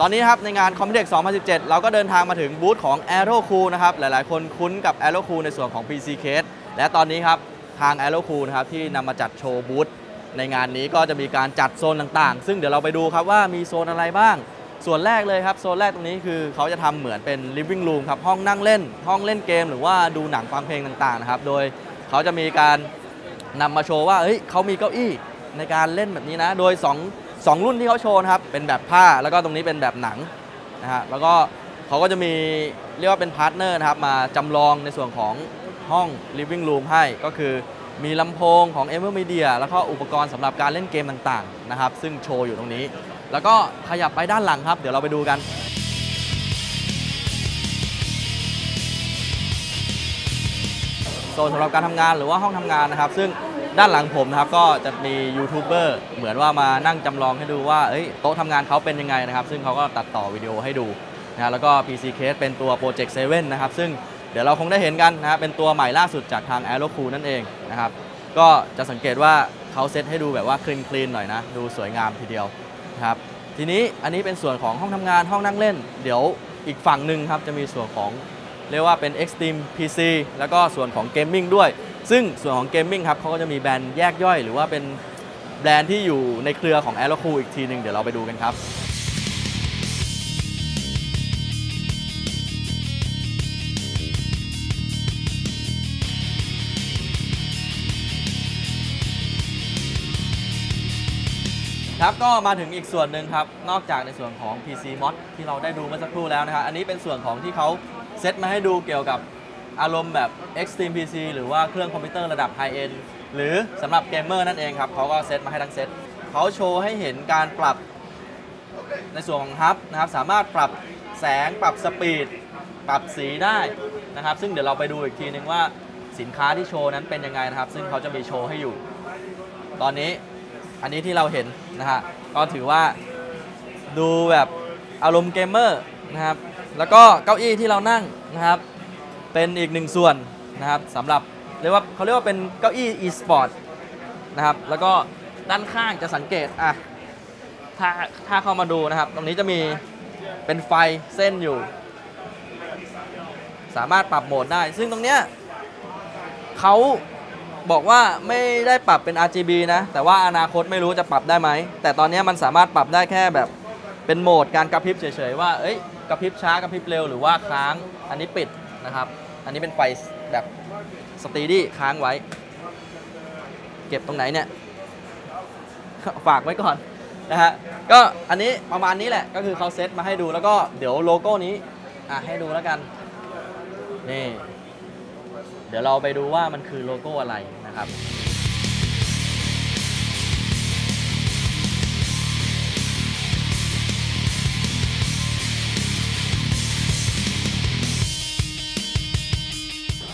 ตอนนี้นะครับในงาน Computex 2017 เราก็เดินทางมาถึงบูธของ Aero Cool นะครับ หลายๆ คนคุ้นกับ Aero Cool ในส่วนของ PC Case และตอนนี้ครับ ทาง Aero Cool นะครับที่นำมาจัดโชว์บูธในงานนี้ก็จะมีการจัดโซนต่างๆ ซึ่งเดี๋ยวเราไปดูครับว่ามีโซนอะไรบ้าง ส่วนแรกเลยครับ โซนแรกตรงนี้คือเขาจะทำเหมือนเป็น living room ครับ ห้องนั่งเล่น ห้องเล่นเกม หรือว่าดูหนังฟังเพลงต่างๆ นะครับ โดยเขาจะมีการนำมาโชว์ว่าเฮ้ยเขามีเก้าอี้ในการเล่นแบบนี้นะ โดย 2 2 รุ่นที่เขาโชว์นะครับเป็นแบบผ้าแล้วก็ตรงนี้เป็นแบบหนังนะฮะแล้วก็เขาก็จะมีเรียกว่าเป็นพาร์ทเนอร์นะครับมาจำลองในส่วนของห้อง living room ให้ก็คือมีลำโพงของ e v e r Media แล้วก็อุปกรณ์สำหรับการเล่นเกมต่างๆนะครับซึ่งโชว์อยู่ตรงนี้ แล้วก็ขยับไปด้านหลังครับ เดี๋ยวเราไปดูกันโซนสำหรับการทำงานหรือว่าห้องทำงานนะครับ ซึ่ง ด้านหลังผมนะครับก็จะมียูทูบเบอร์เหมือนว่ามานั่งจำลองให้ดูว่าโต๊ะทำงานเขาเป็นยังไงนะครับ ซึ่งเขาก็ตัดต่อวิดีโอให้ดูนะแล้วก็ PC Case เป็นตัว Project 7นะครับ ซึ่งเดี๋ยวเราคงได้เห็นกันนะเป็นตัวใหม่ล่าสุดจากทาง Aero Cool นั่นเองนะครับ ก็จะสังเกตว่าเขาเซตให้ดูแบบว่าคลีนคลีนหน่อยนะ ดูสวยงามทีเดียวนะครับทีนี้อันนี้เป็นส่วนของห้องทำงานห้องนั่งเล่น เดี๋ยวอีกฝั่งหนึ่งครับจะมีส่วนของเรียกว่าเป็น Extreme PC แล้วก็ส่วนของเกมมิ่งด้วย ซึ่งส่วนของเกมมิ่งครับเขาก็จะมีแบรนด์แยกย่อย หรือว่าเป็นแบรนด์ที่อยู่ในเครือของ a e r o c o o l อีกทีหนึ่งเดี๋ยวเราไปดูกันครับครับก็มาถึงอีกส่วนหนึ่งครับ นอกจากในส่วนของ PC Mod ที่เราได้ดูเมื่อสักครู่แล้วนะครับ อันนี้เป็นส่วนของที่เขาเซตมาให้ดูเกี่ยวกับ อารมณ์แบบ Extreme PC หรือว่าเครื่องคอมพิวเตอร์ระดับ High End หรือสำหรับเกมเมอร์นั่นเองครับเขาก็เซตมาให้ทั้งเซตเขาโชว์ให้เห็นการปรับในส่วนของฮับนะครับสามารถปรับแสงปรับสปีด ปรับสีได้นะครับ ซึ่งเดี๋ยวเราไปดูอีกทีนึงว่าสินค้าที่โชว์นั้นเป็นยังไงนะครับ ซึ่งเขาจะมีโชว์ให้อยู่ ตอนนี้อันนี้ที่เราเห็นนะฮะก็ถือว่าดูแบบอารมณ์เกมเมอร์นะครับ แล้วก็เก้าอี้ที่เรานั่งนะครับ เป็นอีกหนึ่งส่วนนะครับสำหรับเรียกว่าเขาเรียกว่าเป็นเก้าอี้ e-sport นะครับแล้วก็ด้านข้างจะสังเกตอะถ้าถ้าเข้ามาดูนะครับ ตรงนี้จะมีเป็นไฟเส้นอยู่ สามารถปรับโหมดได้ ซึ่งตรงเนี้ยเขาบอกว่าไม่ได้ปรับเป็น RGB นะ แต่ว่าอนาคตไม่รู้จะปรับได้ไหม แต่ตอนนี้มันสามารถปรับได้แค่แบบเป็นโหมดการกระพริบเฉยๆว่า เอ้ย กระพริบช้ากระพริบเร็วหรือว่าค้าง อันนี้ปิดนะครับ อันนี้เป็นไฟแบบสตีดี้ค้างไว้ เก็บตรงไหนเนี่ย ฝากไว้ก่อนนะฮะ ก็อันนี้ประมาณนี้แหละ ก็คือเขาเซตมาให้ดูแล้วก็เดี๋ยวโลโก้นี้ อะให้ดูแล้วกัน นี่ เดี๋ยวเราไปดูว่ามันคือโลโก้อะไรนะครับ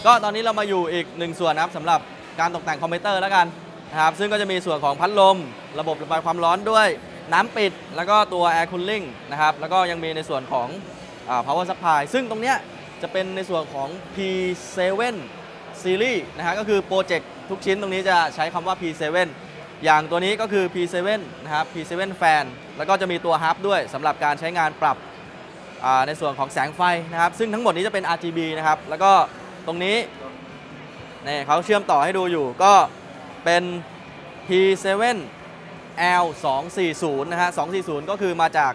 ก็ตอนนี้เรามาอยู่อีกหนึ่งส่วนนะครับสำหรับการตกแต่งคอมพิวเตอร์แล้วกันนะครับซึ่งก็จะมีส่วนของพัดลม ระบบระบายความร้อนด้วยน้ำปิด แล้วก็ตัว Air Cooling นะครับแล้วก็ยังมีในส่วนของอา Power Supply ซึ่งตรงเนี้ยจะเป็นในส่วนของ P7 Series นะฮะก็คือโปรเจกต์ทุกชิ้นตรงนี้จะใช้คำว่า P7 อย่างตัวนี้ก็คือ P7 นะครับ P7 Fan แล้วก็จะมีตัวฮับด้วยสำหรับการใช้งานปรับอ่าในส่วนของแสงไฟนะครับซึ่งทั้งหมดนี้จะเป็น RGB นะครับแล้วก็ ตรงนี้นี่เขาเชื่อมต่อให้ดูอยู่ก็เป็น P7 L 2 4 0 นะฮะ 240 ก็คือมาจาก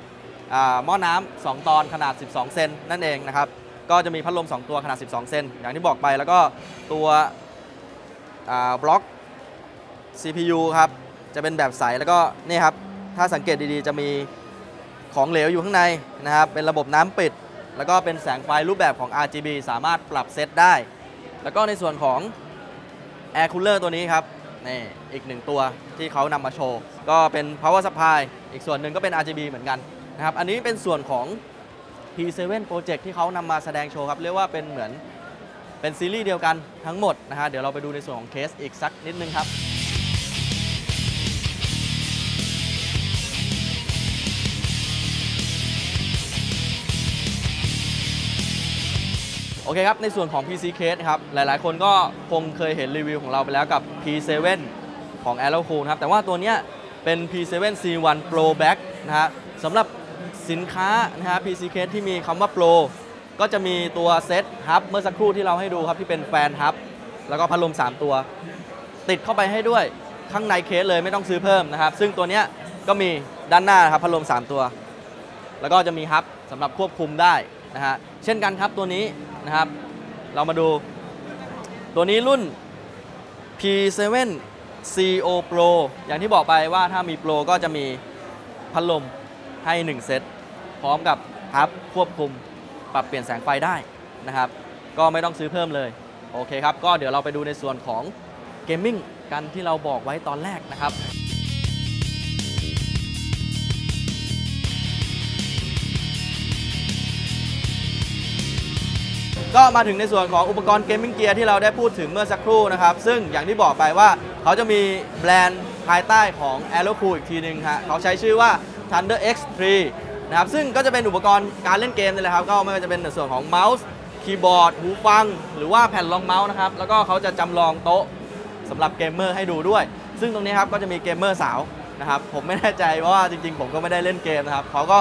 หม้อน้ำ2ตอนขนาด 12 เซนนั่นเองนะครับ ก็จะมีพัดลม 2 ตัวขนาด 12 เซนอย่างที่บอกไปแล้วก็ตัวบล็อก CPU ครับ จะเป็นแบบใสแล้วก็นี่ครับ ถ้าสังเกตดีๆ จะมีของเหลวอยู่ข้างในนะครับ เป็นระบบน้ำปิด แล้วก็เป็นแสงไฟรูปแบบของ RGB สามารถปรับเซตได้ แล้วก็ในส่วนของ Air Cooler ตัวนี้ครับนี่อีกหนึ่งตัวที่เขานำมาโชว์ ก็เป็น Power Supply อีกส่วนหนึ่งก็เป็น RGB เหมือนกันนะครับ อันนี้เป็นส่วนของ P7 Project ที่เขานำมาแสดงโชว์ครับ เรียกว่าเป็นเหมือนเป็นซีรีส์เดียวกันทั้งหมดนะฮะเดี๋ยวเราไปดูในส่วนของเคสอีกสักนิดนึงครับ โอเคครับ ในส่วนของ PC Case ครับ หลายๆ คนก็คงเคยเห็นรีวิวของเราไปแล้วกับ P7 ของ a e r o Cool นะครับ แต่ว่าตัวเนี้ยเป็น P7 C1 Pro Black นะฮะสำหรับสินค้านะฮะ PC Case ที่มีคำว่า Pro ก็จะมีตัวเซตฮับเมื่อสักครู่ที่เราให้ดูครับ ที่เป็นแฟนฮับ แล้วก็พัดลม 3 ตัว ติดเข้าไปให้ด้วยข้างในเคสเลยไม่ต้องซื้อเพิ่มนะครับ ซึ่งตัวเนี้ยก็มีด้านหน้านครับพัดลม 3 ตัว แล้วก็จะมีฮับสำหรับควบคุมได้นะฮะเช่นกันครับตัวนี้ นะครับ เรามาดู ตัวนี้รุ่น P7 CO Pro อย่างที่บอกไปว่าถ้ามี Pro ก็จะมีพัดลมให้ 1 เซต พร้อมกับฮับควบคุมปรับเปลี่ยนแสงไฟได้นะครับ ก็ไม่ต้องซื้อเพิ่มเลย โอเคครับ ก็เดี๋ยวเราไปดูในส่วนของเกมมิ่งกันที่เราบอกไว้ตอนแรกนะครับ ก็มาถึงในส่วนของอุปกรณ์เกมมิ่งเกียร์ที่เราได้พูดถึงเมื่อสักครู่นะครับ ซึ่งอย่างที่บอกไปว่าเขาจะมีแบรนด์ภายใต้ของ a e r o c o o l อีกทีหนึ่งฮะเขาใช้ชื่อว่า Thunder X3 นะครับซึ่งก็จะเป็นอุปกรณ์การเล่นเกมนี่แหละครับ ก็ไม่ว่าจะเป็นในส่วนของเมาส์คีย์บอร์ดหูฟัง หรือว่าแผ่นรองเมาส์นะครับ แล้วก็เขาจะจำลองโต๊ะสำหรับเกมเมอร์ให้ดูด้วย ซึ่งตรงนี้ครับก็จะมีเกมเมอร์สาวนะครับผมไม่แน่ใจเพราะว่าจริงๆ ผมก็ไม่ได้เล่นเกมนะครับเขาก็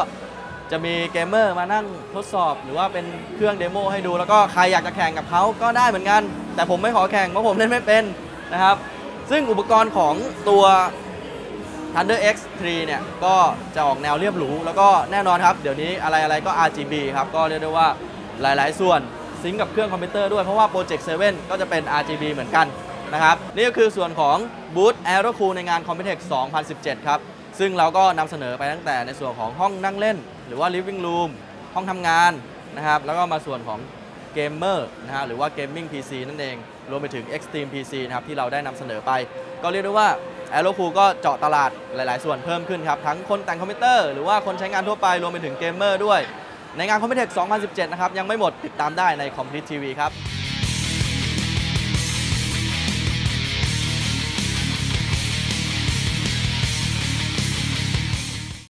จะมีเกมเมอร์มานั่งทดสอบ หรือว่าเป็นเครื่องเดโมให้ดู แล้วก็ใครอยากจะแข่งกับเขาก็ได้เหมือนกัน แต่ผมไม่ขอแข่งเพราะผมเล่นไม่เป็นนะครับ ซึ่งอุปกรณ์ของตัว Thunder X3 เนี่ย ก็จะออกแนวเรียบหรู แล้วก็แน่นอนครับ เดี๋ยวนี้อะไรอะไรก็ RGB ครับ ก็เรียกได้ว่าหลาย ๆ ส่วนซิงกับเครื่องคอมพิวเตอร์ด้วย เพราะว่า Project 7 ก็จะเป็น RGB เหมือนกันนะครับ นี่ก็คือส่วนของบูธ Aero Cool ในงาน Computex 2017 ครับ ซึ่งเราก็นำเสนอไปตั้งแต่ในส่วนของห้องนั่งเล่น หรือว่า living room ห้องทำงานนะครับ แล้วก็มาส่วนของเกมเมอร์นะฮะหรือว่า Gaming PC นั่นเอง รวมไปถึง Extreme PC นะครับที่เราได้นำเสนอไป ก็เรียกได้ว่า a e r o c o o l ก็เจาะตลาดหลาย ๆ ส่วนเพิ่มขึ้นครับ ทั้งคนแต่งคอมพิวเตอร์หรือว่าคนใช้งานทั่วไปรวมไปถึงเกมเมอร์ด้วย ในงาน Computex 2017 นะครับ ยังไม่หมดติดตามได้ใน Complete TV ครับ